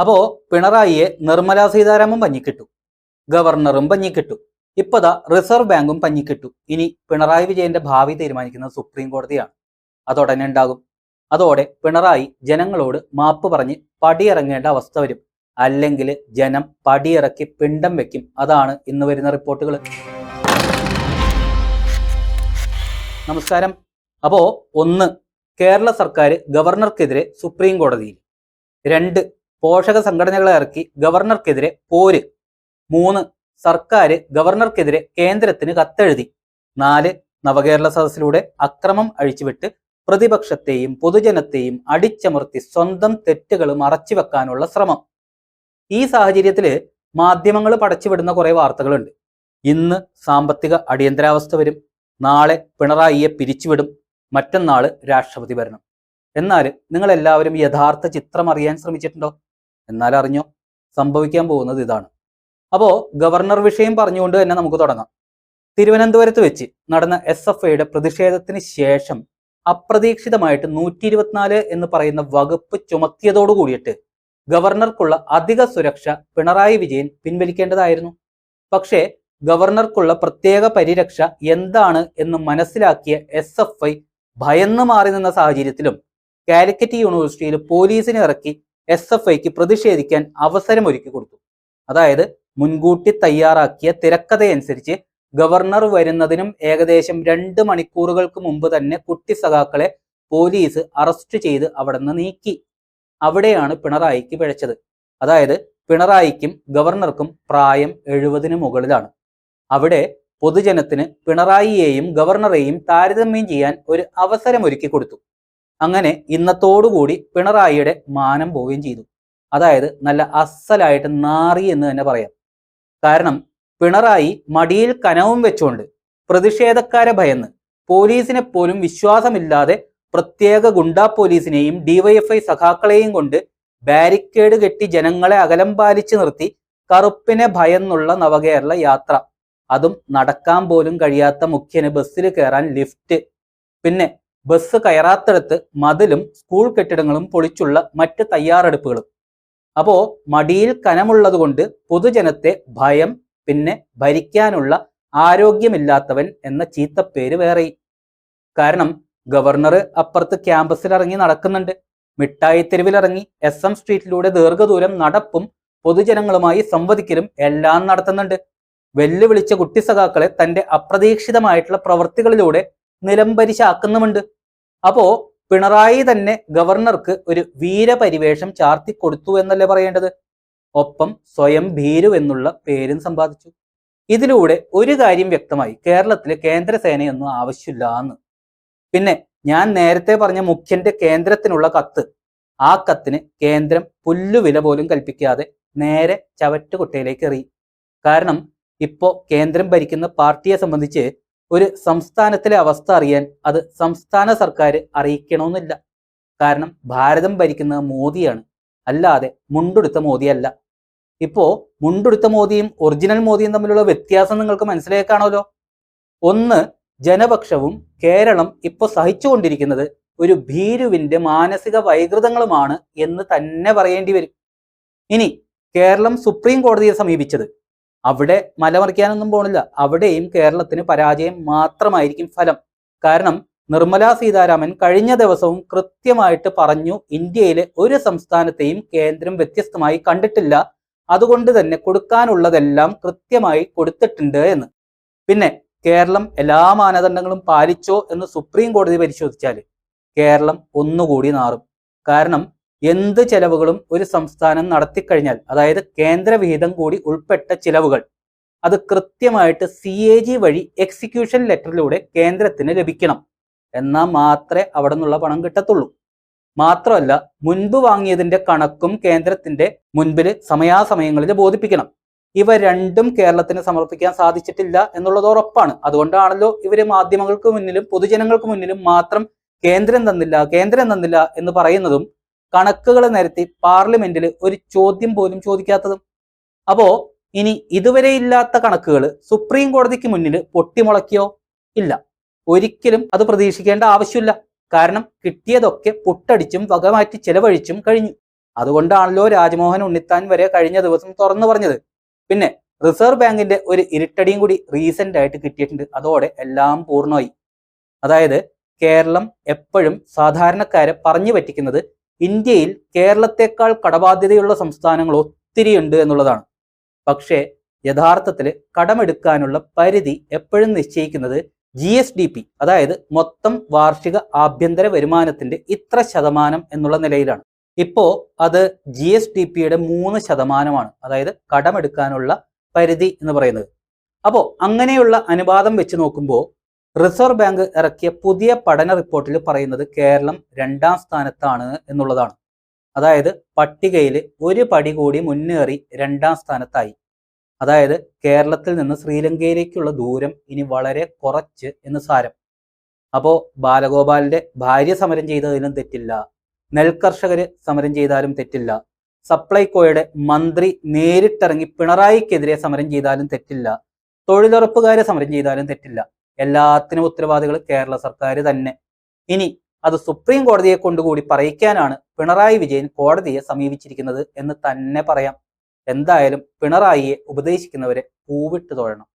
അപ്പോ പിണറായിയെ നിർമ്മലാ സീതാരാമൻ പഞ്ഞിക്കിട്ടു. ഗവർണറും പഞ്ഞിക്കിട്ടു. ഇപ്പതാ റിസർവ് ബാങ്കും പഞ്ഞിക്കിട്ടു. ഇനി പിണറായി വിജയന്റെ ഭാവി തീരുമാനിക്കുന്നത് സുപ്രീം കോടതിയാണ്. അതോടനെ ഉണ്ടാകും അതോടെ പിണറായി ജനങ്ങളോട് മാപ്പ് പറഞ്ഞ് പടിയിറങ്ങേണ്ട അവസ്ഥ വരും. അല്ലെങ്കിൽ ജനം പടിയിറക്കി പിണ്ടം വെക്കും. അതാണ് ഇന്ന് വരുന്ന റിപ്പോർട്ടുകൾ. നമസ്കാരം. അപ്പോ ഒന്ന് കേരള സർക്കാർ ഗവർണർക്കെതിരെ സുപ്രീം കോടതിയിൽ. രണ്ട് പോഷക സംഘടനകളെ ഇറക്കി ഗവർണർക്കെതിരെ പോര്. മൂന്ന് സർക്കാർ ഗവർണർക്കെതിരെ കേന്ദ്രത്തിന് കത്തെഴുതി. നാല് നവകേരള സദസ്സിലൂടെ അക്രമം അഴിച്ചുവിട്ട് പ്രതിപക്ഷത്തെയും പൊതുജനത്തെയും അടിച്ചമർത്തി സ്വന്തം തെറ്റുകൾ മറച്ചുവെക്കാനുള്ള ശ്രമം. ഈ സാഹചര്യത്തിൽ മാധ്യമങ്ങൾ പടച്ചുവിടുന്ന കുറെ വാർത്തകളുണ്ട്. ഇന്ന് സാമ്പത്തിക അടിയന്തരാവസ്ഥ വരും. നാളെ പിണറായിയെ പിരിച്ചുവിടും. മറ്റന്നാൾ രാഷ്ട്രപതി ഭരണം. എന്നാൽ നിങ്ങൾ എല്ലാവരും യഥാർത്ഥ ചിത്രം അറിയാൻ ശ്രമിച്ചിട്ടുണ്ടോ? എന്നാൽ അറിഞ്ഞോ സംഭവിക്കാൻ പോകുന്നത് ഇതാണ്. അപ്പോൾ ഗവർണർ വിഷയം പറഞ്ഞുകൊണ്ട് തന്നെ നമുക്ക് തുടങ്ങാം. തിരുവനന്തപുരത്ത് വെച്ച് നടന്ന എസ് എഫ് ഐയുടെ പ്രതിഷേധത്തിന് ശേഷം അപ്രതീക്ഷിതമായിട്ട് നൂറ്റി ഇരുപത്തിനാല് എന്ന് പറയുന്ന വകുപ്പ് ചുമത്തിയതോടു കൂടിയിട്ട് ഗവർണർക്കുള്ള അധിക സുരക്ഷ പിണറായി വിജയൻ പിൻവലിക്കേണ്ടതായിരുന്നു. പക്ഷേ ഗവർണർക്കുള്ള പ്രത്യേക പരിരക്ഷ എന്താണ് എന്ന് മനസ്സിലാക്കിയ എസ് എഫ് ഐ ഭയന്ന് മാറി നിന്ന സാഹചര്യത്തിലും കാലിക്കറ്റ് യൂണിവേഴ്സിറ്റിയിൽ പോലീസിനെ ഇറക്കി എസ് എഫ് ഐക്ക് പ്രതിഷേധിക്കാൻ അവസരമൊരുക്കി കൊടുത്തു. അതായത് മുൻകൂട്ടി തയ്യാറാക്കിയ തിരക്കഥയനുസരിച്ച് ഗവർണർ വരുന്നതിനും ഏകദേശം രണ്ട് മണിക്കൂറുകൾക്ക് മുമ്പ് തന്നെ കുട്ടി സഖാക്കളെ പോലീസ് അറസ്റ്റ് ചെയ്ത് അവിടെ നീക്കി. അവിടെയാണ് പിണറായിക്ക് പിഴച്ചത്. അതായത് പിണറായിക്കും ഗവർണർക്കും പ്രായം എഴുപതിന് മുകളിലാണ്. അവിടെ പൊതുജനത്തിന് പിണറായിയെയും ഗവർണറെയും താരതമ്യം ചെയ്യാൻ ഒരു അവസരം ഒരുക്കി കൊടുത്തു. അങ്ങനെ ഇന്നത്തോടുകൂടി പിണറായിയുടെ മാനം പോവുകയും ചെയ്തു. അതായത് നല്ല അസലായിട്ട് നാറി എന്ന് തന്നെ പറയാം. കാരണം പിണറായി മടിയിൽ കനവും വെച്ചുകൊണ്ട് പ്രതിഷേധക്കാരെ ഭയന്ന് പോലീസിനെ പോലും വിശ്വാസമില്ലാതെ പ്രത്യേക ഗുണ്ടാ പോലീസിനെയും ഡിവൈഎഫ്ഐ സഖാക്കളെയും കൊണ്ട് ബാരിക്കേഡ് കെട്ടി ജനങ്ങളെ അകലം പാലിച്ചു നിർത്തി കറുപ്പിനെ ഭയന്നുള്ള നവകേരള യാത്ര. അതും നടക്കാൻ പോലും കഴിയാത്ത മുഖ്യന് ബസ്സിൽ കയറാൻ ലിഫ്റ്റ്. പിന്നെ ബസ് കയറാത്തടത്ത് മതിലും സ്കൂൾ കെട്ടിടങ്ങളും പൊളിച്ചുള്ള മറ്റ് തയ്യാറെടുപ്പുകളും. അപ്പോ മടിയിൽ കനമുള്ളത് കൊണ്ട് പൊതുജനത്തെ ഭയം പിന്നെ ഭരിക്കാനുള്ള ആരോഗ്യമില്ലാത്തവൻ എന്ന ചീത്തപ്പേര് വേറെ കാരണം ഗവർണർ അപ്പുറത്ത് ക്യാമ്പസിൽ ഇറങ്ങി നടക്കുന്നുണ്ട്. മിഠായി തെരുവിൽ ഇറങ്ങി എസ് എം സ്ട്രീറ്റിലൂടെ ദീർഘദൂരം നടപ്പും പൊതുജനങ്ങളുമായി സംവദിക്കലും എല്ലാം നടത്തുന്നുണ്ട്. വെല്ലുവിളിച്ച കുട്ടി സഖാക്കളെ തന്റെ അപ്രതീക്ഷിതമായിട്ടുള്ള പ്രവൃത്തികളിലൂടെ നിലംപരിശാക്കുന്നുമുണ്ട്. അപ്പോ പിണറായി തന്നെ ഗവർണർക്ക് ഒരു വീരപരിവേഷം ചാർത്തി കൊടുത്തു എന്നല്ലേ പറയേണ്ടത്? ഒപ്പം സ്വയം ഭീരു എന്നുള്ള പേരും സമ്പാദിച്ചു. ഇതിലൂടെ ഒരു കാര്യം വ്യക്തമായി കേരളത്തിലെ കേന്ദ്രസേനയൊന്നും ആവശ്യമില്ല എന്ന് പിന്നെ ഞാൻ നേരത്തെ പറഞ്ഞ മുഖ്യന്റെ കേന്ദ്രത്തിനുള്ള കത്ത്. ആ കത്തിന് കേന്ദ്രം പുല്ലുവില പോലും കൽപ്പിക്കാതെ നേരെ ചവറ്റുകുട്ടയിലേക്ക് എറി. കാരണം ഇപ്പോ കേന്ദ്രം ഭരിക്കുന്ന പാർട്ടിയെ സംബന്ധിച്ച് ഒരു സംസ്ഥാനത്തിലെ അവസ്ഥ അറിയാൻ അത് സംസ്ഥാന സർക്കാർ അറിയിക്കണമെന്നില്ല. കാരണം ഭാരതം ഭരിക്കുന്നത് മോദിയാണ്. അല്ലാതെ മുണ്ടെടുത്ത മോദിയല്ല. ഇപ്പോ മുണ്ടെടുത്ത മോദിയും ഒറിജിനൽ മോദിയും തമ്മിലുള്ള വ്യത്യാസം നിങ്ങൾക്ക് മനസ്സിലാക്കാണല്ലോ ഒന്ന് ജനപക്ഷവും കേരളം ഇപ്പൊ സഹിച്ചുകൊണ്ടിരിക്കുന്നത് ഒരു ഭീരുവിന്റെ മാനസിക വൈകൃതങ്ങളുമാണ് എന്ന് തന്നെ പറയേണ്ടി വരും. ഇനി കേരളം സുപ്രീം കോടതിയെ സമീപിച്ചത് അവിടെ മലമറിക്കാനൊന്നും പോണില്ല. അവിടെയും കേരളത്തിന് പരാജയം മാത്രമായിരിക്കും ഫലം. കാരണം നിർമ്മല സീതാരാമൻ കഴിഞ്ഞ ദിവസവും കൃത്യമായിട്ട് പറഞ്ഞു ഇന്ത്യയിലെ ഒരു സംസ്ഥാനത്തെയും കേന്ദ്രം വ്യത്യസ്തമായി കണ്ടിട്ടില്ല. അതുകൊണ്ട് തന്നെ കൊടുക്കാനുള്ളതെല്ലാം കൃത്യമായി കൊടുത്തിട്ടുണ്ട് എന്ന്. പിന്നെ കേരളം എല്ലാ മാനദണ്ഡങ്ങളും പാലിച്ചോ എന്ന് സുപ്രീം കോടതി പരിശോധിച്ചാൽ കേരളം ഒന്നുകൂടി നാറും. കാരണം എന്ത് ചെലവുകളും ഒരു സംസ്ഥാനം നടത്തിക്കഴിഞ്ഞാൽ അതായത് കേന്ദ്രവിഹിതം കൂടി ഉൾപ്പെട്ട ചിലവുകൾ അത് കൃത്യമായിട്ട് സി എ ജി വഴി എക്സിക്യൂഷൻ ലെറ്ററിലൂടെ കേന്ദ്രത്തിന് ലഭിക്കണം. എന്നാൽ മാത്രമേ അവിടെ നിന്നുള്ള പണം കിട്ടത്തുള്ളൂ. മാത്രമല്ല മുൻപ് വാങ്ങിയതിന്റെ കണക്കും കേന്ദ്രത്തിന്റെ മുൻപിൽ സമയാസമയങ്ങളിൽ ബോധിപ്പിക്കണം. ഇവ രണ്ടും കേരളത്തിന് സമർപ്പിക്കാൻ സാധിച്ചിട്ടില്ല എന്നുള്ളത് ഉറപ്പാണ്. അതുകൊണ്ടാണല്ലോ ഇവർ മാധ്യമങ്ങൾക്ക് മുന്നിലും പൊതുജനങ്ങൾക്ക് മുന്നിലും മാത്രം കേന്ദ്രം തന്നില്ല കേന്ദ്രം തന്നില്ല എന്ന് പറയുന്നതും കണക്കുകൾ നിരത്തി പാർലമെന്റിൽ ഒരു ചോദ്യം പോലും ചോദിക്കാത്തതും. അപ്പോ ഇനി ഇതുവരെ ഇല്ലാത്ത കണക്കുകൾ സുപ്രീം കോടതിക്ക് മുന്നിൽ പൊട്ടിമുളക്കിയോ ഇല്ല. ഒരിക്കലും അത് പ്രതീക്ഷിക്കേണ്ട ആവശ്യമില്ല. കാരണം കിട്ടിയതൊക്കെ പൊട്ടടിച്ചും വകമാറ്റി ചെലവഴിച്ചും കഴിഞ്ഞു. അതുകൊണ്ടാണല്ലോ രാജ്മോഹൻ ഉണ്ണിത്താൻ വരെ കഴിഞ്ഞ ദിവസം തുറന്നു പറഞ്ഞത്. പിന്നെ റിസർവ് ബാങ്കിന്റെ ഒരു ഇരുട്ടടിയും കൂടി റീസെന്റ് ആയിട്ട് കിട്ടിയിട്ടുണ്ട്. അതോടെ എല്ലാം പൂർണമായി. അതായത് കേരളം എപ്പോഴും സാധാരണക്കാരെ പറഞ്ഞു പറ്റിക്കുന്നത് ഇന്ത്യയിൽ കേരളത്തെക്കാൾ കടബാധ്യതയുള്ള സംസ്ഥാനങ്ങൾ ഒത്തിരി ഉണ്ട് എന്നുള്ളതാണ്. പക്ഷേ യഥാർത്ഥത്തിൽ കടമെടുക്കാനുള്ള പരിധി എപ്പോഴും നിശ്ചയിക്കുന്നത് ജി എസ് ഡി പി അതായത് മൊത്തം വാർഷിക ആഭ്യന്തര വരുമാനത്തിന്റെ ഇത്ര ശതമാനം എന്നുള്ള നിലയിലാണ്. ഇപ്പോ അത് ജി എസ് ഡി പിയുടെ മൂന്ന് ശതമാനമാണ് അതായത് കടമെടുക്കാനുള്ള പരിധി എന്ന് പറയുന്നത്. അപ്പോൾ അങ്ങനെയുള്ള അനുപാതം വെച്ച് നോക്കുമ്പോൾ റിസർവ് ബാങ്ക് ഇറക്കിയ പുതിയ പഠന റിപ്പോർട്ടിൽ പറയുന്നത് കേരളം രണ്ടാം സ്ഥാനത്താണ് എന്നുള്ളതാണ്. അതായത് പട്ടികയിൽ ഒരു പടി കൂടി മുന്നേറി രണ്ടാം സ്ഥാനത്തായി. അതായത് കേരളത്തിൽ നിന്ന് ശ്രീലങ്കയിലേക്കുള്ള ദൂരം ഇനി വളരെ കുറച്ച് എന്ന് സാരം. അപ്പോൾ ബാലഗോപാലിന്റെ ഭാര്യ സമരം ചെയ്തതിലും തെറ്റില്ല. നെൽകർഷകര് സമരം ചെയ്താലും തെറ്റില്ല. സപ്ലൈകോയുടെ മന്ത്രി നേരിട്ടിറങ്ങി പിണറായിക്കെതിരെ സമരം ചെയ്താലും തെറ്റില്ല. തൊഴിലുറപ്പുകാരെ സമരം ചെയ്താലും തെറ്റില്ല. എല്ലാത്തിനും ഉത്തരവാദികൾ കേരള സർക്കാർ തന്നെ. ഇനി അത് സുപ്രീം കോടതിയെ കൊണ്ടുകൂടി പറയിക്കാനാണ് പിണറായി വിജയൻ കോടതിയെ സമീപിച്ചിരിക്കുന്നത് എന്ന് തന്നെ പറയാം. എന്തായാലും പിണറായിയെ ഉപദേശിക്കുന്നവരെ പൂവിട്ട് തൊഴണം.